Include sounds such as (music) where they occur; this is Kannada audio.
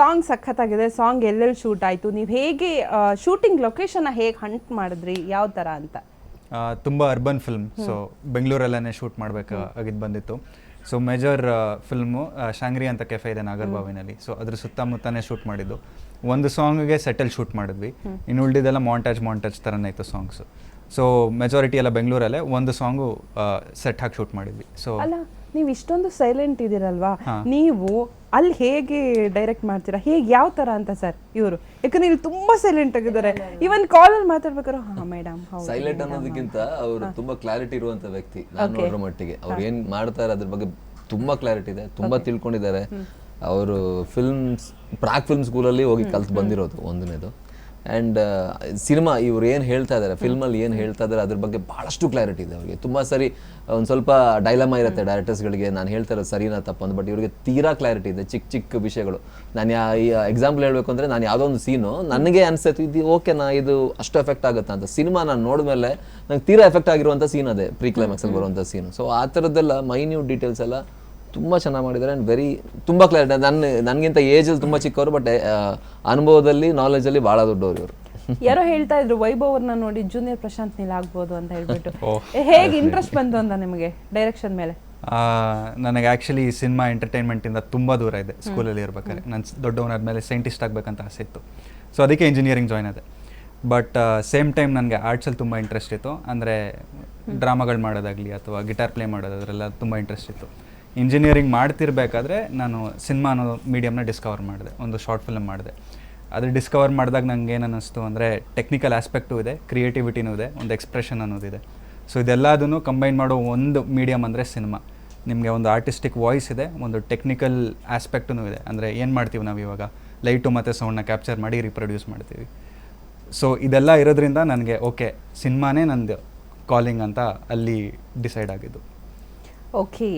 ಸಾಂಗ್ ಸಖತ್ತಾಗಿದೆ ಸಾಂಗ್ ಎಲ್ಲೆಲ್ಲಿ ಶೂಟ್ ಆಯಿತು? ನೀವು ಹೇಗೆ ಶೂಟಿಂಗ್ ಲೊಕೇಶನ್ ಹೇಗೆ ಹಂಟ್ ಮಾಡಿದ್ರಿ? ಯಾವ ಥರ ಅಂತ? ತುಂಬ ಅರ್ಬನ್ ಫಿಲ್ಮ್ ಸೊ ಬೆಂಗಳೂರಲ್ಲೇ ಶೂಟ್ ಮಾಡಬೇಕಾಗಿದ್ದು ಬಂದಿತ್ತು. ಸೊ ಮೇಜರ್ ಫಿಲ್ಮು ಶಾಂಗ್ರಿ ಅಂತ ಕೆಫೆ ಇದೆ ನಾಗರ್ಬಾವಿನಲ್ಲಿ. ಸೊ ಅದ್ರ ಸುತ್ತಮುತ್ತನೇ ಶೂಟ್ ಮಾಡಿದ್ದು. ಒಂದು ಸಾಂಗ್ಗೆ ಸೆಟಲ್ ಶೂಟ್ ಮಾಡಿದ್ವಿ. ಇನ್ನು ಉಳಿದಿದ್ದೆಲ್ಲ ಮಾಂಟಾಜ್ ಮಾಂಟಾಜ್ ಥರನೇ ಇತ್ತು ಸಾಂಗ್ಸು ಸೊ ಮೆಜಾರಿಟಿ ಎಲ್ಲ ಬೆಂಗಳೂರಲ್ಲೇ ಒಂದು ಸಾಂಗು ಸೆಟ್ ಹಾಕಿ ಶೂಟ್ ಮಾಡಿದ್ವಿ. ಸೊ ನೀವು ಇಷ್ಟೊಂದು ಸೈಲೆಂಟ್ ಇದ್ದೀರಲ್ವಾ? ನೀವು ಅಲ್ಲಿ ಹೇಗೆ ಡೈರೆಕ್ಟ್ ಮಾಡ್ತೀರಾ? ಹೇಗೆ ಯಾವ ತರ ಅಂತ ಸರ್ ಇವರು. ಯಾಕಂದ್ರೆ ಇಲ್ಲಿ ತುಂಬಾ ಸೈಲೆಂಟ್ ಆಗಿದ್ದಾರೆ. ಇವನ್ ಅಲ್ಲಿ ಮಾತಾಡ್ಬೇಕಾದ್ರೆ ಹಾ ಮೇಡಮ್ ಹೌದು ಸೈಲೆಂಟ್ ಅನ್ನೋದಕ್ಕಿಂತ ಅವರು ತುಂಬಾ ಕ್ಲಾರಿಟಿ ಇರುವಂತ ವ್ಯಕ್ತಿ ನಾನು ನೋಡಿರೋ ಮಟ್ಟಿಗೆ. ಅವ್ರು ಏನ್ ಮಾಡ್ತಾರೆ ಅದ್ರ ಬಗ್ಗೆ ತುಂಬಾ ಕ್ಲಾರಿಟಿ ಇದೆ ತುಂಬಾ ತಿಳ್ಕೊಂಡಿದ್ದಾರೆ. ಅವರು ಫಿಲ್ಮ್ಸ್ ಪ್ರಾಕ್ ಫಿಲ್ಮ್ ಸ್ಕೂಲಲ್ಲಿ ಹೋಗಿ ಕಲ್ತು ಬಂದಿರೋದು ಒಂದನೇದು. ಆ್ಯಂಡ್ ಸಿನಿಮಾ ಇವ್ರು ಏನು ಹೇಳ್ತಾ ಇದ್ದಾರೆ ಫಿಲ್ಮಲ್ಲಿ ಏನು ಹೇಳ್ತಾ ಇದ್ದಾರೆ ಅದ್ರ ಬಗ್ಗೆ ಭಾಳಷ್ಟು ಕ್ಲಾರಿಟಿ ಇದೆ ಅವ್ರಿಗೆ. ತುಂಬ ಸರಿ, ಒಂದು ಸ್ವಲ್ಪ ಡೈಲಮಾ ಇರುತ್ತೆ ಡೈರೆಕ್ಟರ್ಸ್ಗಳಿಗೆ ನಾನು ಹೇಳ್ತಾ ಇರೋದು ಸರಿನಾ ತಪ್ಪು ಅಂತ ಬಟ್ ಇವರಿಗೆ ತೀರಾ ಕ್ಲಾರಿಟಿ ಇದೆ ಚಿಕ್ಕ ಚಿಕ್ಕ ವಿಷಯಗಳು. ನಾನು ಯಾ, ಈ ಎಕ್ಸಾಂಪಲ್ ಹೇಳಬೇಕು ಅಂದರೆ ನಾನು ಯಾವುದೋ ಒಂದು ಸೀನು ನನಗೆ ಅನ್ಸುತ್ತೆ, ಇದು ಓಕೆನಾ ಇದು ಅಷ್ಟು ಎಫೆಕ್ಟ್ ಆಗುತ್ತಾ ಅಂತ. ಸಿನಿಮಾ ನಾನು ನೋಡಿದ್ಮೇಲೆ ನಂಗೆ ತೀರಾ ಎಫೆಕ್ಟ್ ಆಗಿರುವಂಥ ಸೀನ್ ಅದೇ ಪ್ರೀ ಕ್ಲೈಮ್ಯಾಕ್ಸಲ್ಲಿ ಬರುವಂಥ ಸೀನು ಸೊ ಆ ಥರದ್ದೆಲ್ಲ ಮೈನ್ಯೂಟ್ ಡೀಟೇಲ್ಸ್ ಎಲ್ಲ ತುಂಬ ಚೆನ್ನಾಗಿ ಮಾಡಿದ್ದಾರೆ ಆ್ಯಂಡ್ ವೆರಿ ತುಂಬ ಕ್ಲಿಯರ್ ನನ್ನ ನನಗಿಂತ ಏಜಲ್ಲಿ ತುಂಬ ಚಿಕ್ಕವರು ಬಟ್ ಅನುಭವದಲ್ಲಿ ನಾಲೆಜಲ್ಲಿ ಭಾಳ ದೊಡ್ಡವರು ಇವರು. (laughs) ಯಾರೋ ಹೇಳ್ತಾ ಇದ್ರು ವೈಭವ್ ಅವ್ರನ್ನ ನೋಡಿ ಜೂನಿಯರ್ ಪ್ರಶಾಂತ್ ನೀಲ್ ಆಗ್ಬೋದು ಅಂತ ಹೇಳ್ಬಿಟ್ಟು. (laughs) ಹೇಗೆ ಇಂಟ್ರೆಸ್ಟ್ ಬಂತು ಅಂತ ನಿಮಗೆ ಡೈರೆಕ್ಷನ್ ಮೇಲೆ? ನನಗೆ ಆ್ಯಕ್ಚುಲಿ ಸಿನಿಮಾ ಎಂಟರ್ಟೈನ್ಮೆಂಟಿಂದ ತುಂಬ ದೂರ ಇದೆ ಸ್ಕೂಲಲ್ಲಿ ಇರ್ಬೇಕಾದ್ರೆ. ನಾನು ದೊಡ್ಡವನಾದ್ಮೇಲೆ ಸೈಂಟಿಸ್ಟ್ ಆಗಬೇಕಂತ ಆಸೆ ಇತ್ತು. ಸೊ ಅದಕ್ಕೆ ಇಂಜಿನಿಯರಿಂಗ್ ಜಾಯ್ನ್ ಆದೆ. ಬಟ್ ಸೇಮ್ ಟೈಮ್ ನನಗೆ ಆರ್ಟ್ಸಲ್ಲಿ ತುಂಬ ಇಂಟ್ರೆಸ್ಟ್ ಇತ್ತು. ಅಂದರೆ ಡ್ರಾಮಾಗಳು ಮಾಡೋದಾಗಲಿ ಅಥವಾ ಗಿಟಾರ್ ಪ್ಲೇ ಮಾಡೋದು ಅದರೆಲ್ಲ ತುಂಬ ಇಂಟ್ರೆಸ್ಟ್ ಇತ್ತು. ಇಂಜಿನಿಯರಿಂಗ್ ಮಾಡ್ತಿರ್ಬೇಕಾದ್ರೆ ನಾನು ಸಿನಿಮಾ ಅನ್ನೋ ಮೀಡಿಯಮ್ನ ಡಿಸ್ಕವರ್ ಮಾಡಿದೆ, ಒಂದು ಶಾರ್ಟ್ ಫಿಲಮ್ ಮಾಡಿದೆ. ಅದು ಡಿಸ್ಕವರ್ ಮಾಡಿದಾಗ ನನಗೆ ಏನು ಅನ್ನಿಸ್ತು ಅಂದರೆ ಟೆಕ್ನಿಕಲ್ ಆಸ್ಪೆಕ್ಟು ಇದೆ ಕ್ರಿಯೇಟಿವಿಟಿನೂ ಇದೆ, ಒಂದು ಎಕ್ಸ್ಪ್ರೆಷನ್ ಅನ್ನೋದಿದೆ ಸೊ ಇದೆಲ್ಲದನ್ನು ಕಂಬೈನ್ ಮಾಡೋ ಒಂದು ಮೀಡಿಯಮ್ ಅಂದರೆ ಸಿನಿಮಾ ನಿಮಗೆ ಒಂದು ಆರ್ಟಿಸ್ಟಿಕ್ ವಾಯ್ಸ್ ಇದೆ, ಒಂದು ಟೆಕ್ನಿಕಲ್ ಆಸ್ಪೆಕ್ಟೂ ಇದೆ. ಅಂದರೆ ಏನು ಮಾಡ್ತೀವಿ ನಾವು ಇವಾಗ? ಲೈಟು ಮತ್ತು ಸೌಂಡನ್ನ ಕ್ಯಾಪ್ಚರ್ ಮಾಡಿ ರೀಪ್ರೊಡ್ಯೂಸ್ ಮಾಡ್ತೀವಿ. ಸೊ ಇದೆಲ್ಲ ಇರೋದ್ರಿಂದ ನನಗೆ ಓಕೆ ಸಿನಿಮಾನೇ ನಂದು ಕಾಲಿಂಗ್ ಅಂತ ಅಲ್ಲಿ ಡಿಸೈಡ್ ಆಗಿದ್ದು. ಓಕೆ